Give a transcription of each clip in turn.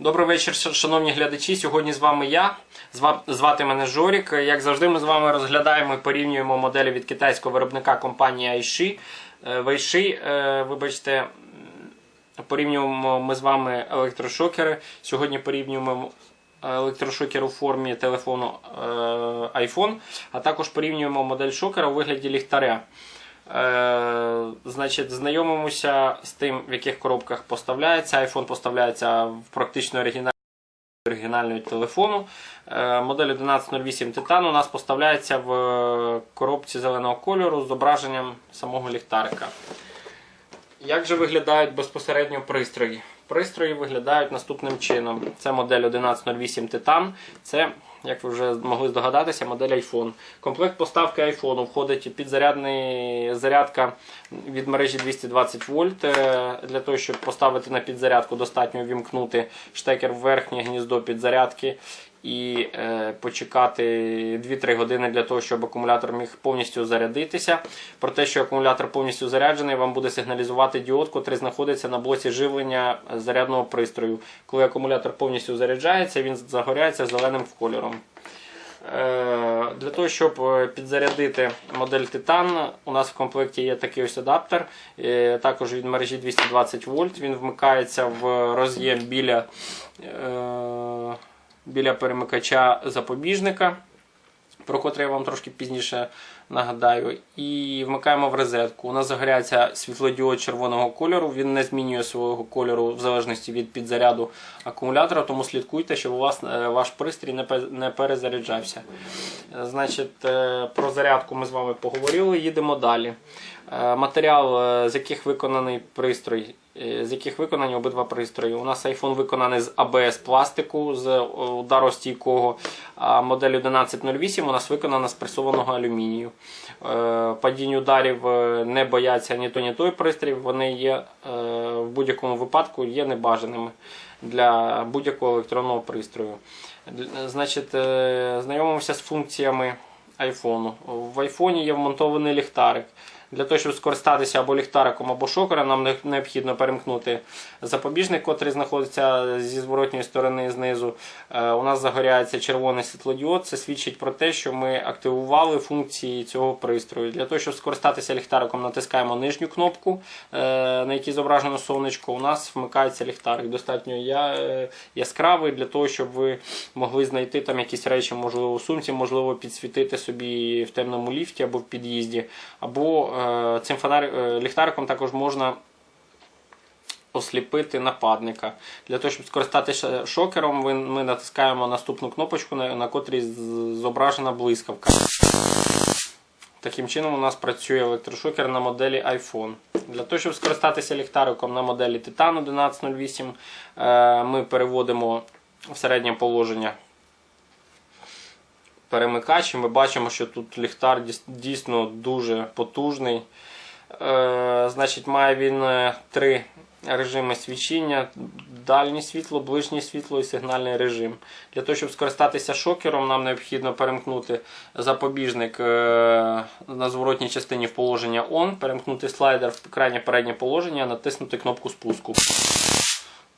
вечір, шановні глядачі. Сьогодні з вами я. Звати мене Жорік. Як завжди, ми з вами розглядаємо і порівнюємо моделі від китайського виробника компанії Aishi. Е, В Aishi, е, вибачте, порівнюємо ми з вами електрошокери. Сьогодні порівнюємо електрошокер у формі телефону е, iPhone, а також порівнюємо модель шокера у вигляді ліхтаря. Е, знайомимося з тим, в яких коробках поставляється. iPhone поставляється в практично оригінальному оригінального телефону. Е, Модель 1108 Titan у нас поставляється в е, коробці зеленого кольору з зображенням самого ліхтарика. Як же виглядають безпосередньо пристрої? Пристрої виглядають наступним чином. Це модель 1108 Titan. Це, як ви вже могли здогадатися, модель iPhone. Комплект поставки iPhone входить підзарядний зарядка від мережі 220 вольт. Е, Для того, щоб поставити на підзарядку, достатньо вімкнути штекер в верхнє гніздо підзарядки і е, почекати 2-3 години для того, щоб акумулятор міг повністю зарядитися. Про те, що акумулятор повністю заряджений, вам буде сигналізувати діод, котрий знаходиться на блоці живлення зарядного пристрою. Коли акумулятор повністю заряджається, він загоряється зеленим кольором. Е, Для того, щоб е, підзарядити модель Titan, у нас в комплекті є такий ось адаптер, е, також від мережі 220 вольт. Він вмикається в роз'єм біля, біля перемикача запобіжника, про котрий я вам трошки пізніше нагадаю. І вмикаємо в розетку. У нас загоряється світлодіод червоного кольору. Він не змінює свого кольору в залежності від підзаряду акумулятора, тому слідкуйте, щоб у вас е, ваш пристрій не перезаряджався. Е, Значить, е, про зарядку ми з вами поговорили. Їдемо далі. Матеріал, з яких виконаний пристрой, е, з яких виконані обидва пристрої. У нас iPhone виконаний з ABS пластику, з ударостійкого, а модель 1108 у нас виконана з пресованого алюмінію. Е, Падінь ударів е, не бояться ні то, ні той пристрій. Вони є е, в будь-якому випадку є небажаними для будь-якого електронного пристрою. Значить, знайомимося з функціями iPhone. В iPhone є вмонтований ліхтарик. Для того, щоб скористатися або ліхтариком, або шокером, нам необхідно перемкнути запобіжник, котрий знаходиться зі зворотньої сторони знизу. Е, У нас загоряється червоний світлодіод. Це свідчить про те, що ми активували функції цього пристрою. Для того, щоб скористатися ліхтариком, натискаємо нижню кнопку, е, на якій зображено сонечко. У нас вмикається ліхтарик. Достатньо е, яскравий для того, щоб ви могли знайти там якісь речі, можливо, у сумці, можливо, підсвітити собі в темному ліфті або в під'їзді. Або цим фонар... е, ліхтариком також можна осліпити нападника. Для того, щоб скористатися шокером, ми натискаємо наступну кнопочку, на, на котрій зображена блискавка. Таким чином у нас працює електрошокер на моделі iPhone. Для того, щоб скористатися ліхтариком на моделі Titan 1108, е, ми переводимо в середнє положення перемикач. Ми бачимо, що тут ліхтар дійс- дійсно дуже потужний. Е, Значить, має він е, три режими свічіння: дальнє світло, ближнє світло і сигнальний режим. Для того, щоб скористатися шокером, нам необхідно перемкнути запобіжник е, на зворотній частині в положення ON, перемкнути слайдер в крайнє переднє положення, натиснути кнопку спуску.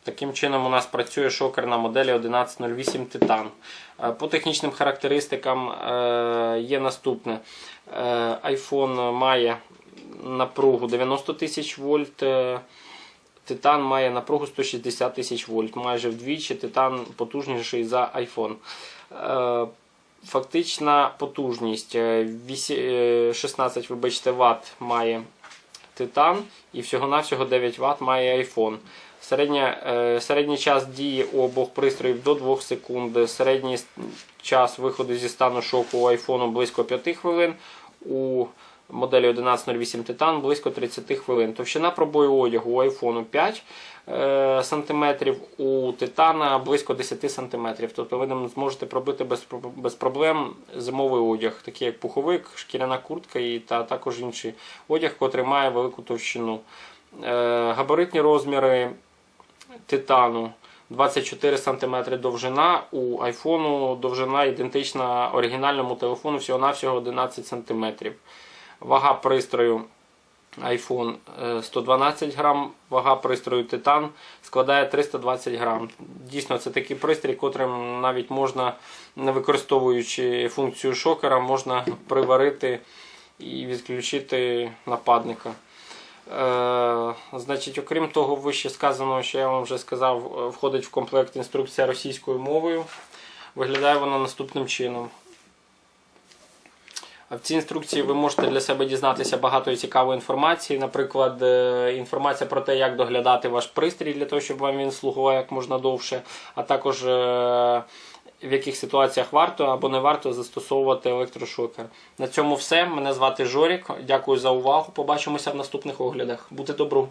Таким чином у нас працює шокер на моделі 1108 Titan. Е, По технічним характеристикам е, є наступне. Е, iPhone має напругу 90 тисяч вольт. Titan має напругу 160 тисяч вольт. Майже вдвічі Titan потужніший за iPhone. Фактична потужність е, вісі- е, 16 вибачте, Вт має Titan і всього-навсього 9 Вт має iPhone. Середня, е, середній час дії обох пристроїв до 2 секунд. Середній час виходу зі стану шоку у iPhone близько 5 хвилин. У моделі 1108 Titan близько 30 хвилин. Товщина пробою одягу у iPhone 5 е, см, у Titan близько 10 см. Тобто ви ним зможете пробити без, проблем зимовий одяг, такий як пуховик, шкіряна куртка і та також інший одяг, котрий має велику товщину. Е, Габаритні розміри титану 24 см довжина, у айфону довжина ідентична оригінальному телефону всього-навсього 11 см. Вага пристрою iPhone е, 112 грам, вага пристрою Титан складає 320 грам. Дійсно, це такий пристрій, котрим навіть можна, не використовуючи функцію шокера, можна приварити і відключити нападника. Е, значить, окрім того, вище сказаного, що я вам вже сказав, е, входить в комплект інструкція російською мовою. Виглядає вона наступним чином. В цій інструкції ви можете для себе дізнатися багато цікавої інформації, наприклад, е, інформація про те, як доглядати ваш пристрій для того, щоб вам він слугував як можна довше, а також в яких ситуаціях варто або не варто застосовувати електрошокер. На цьому все. Мене звати Жорік. Дякую за увагу. Побачимося в наступних оглядах. Бути добру!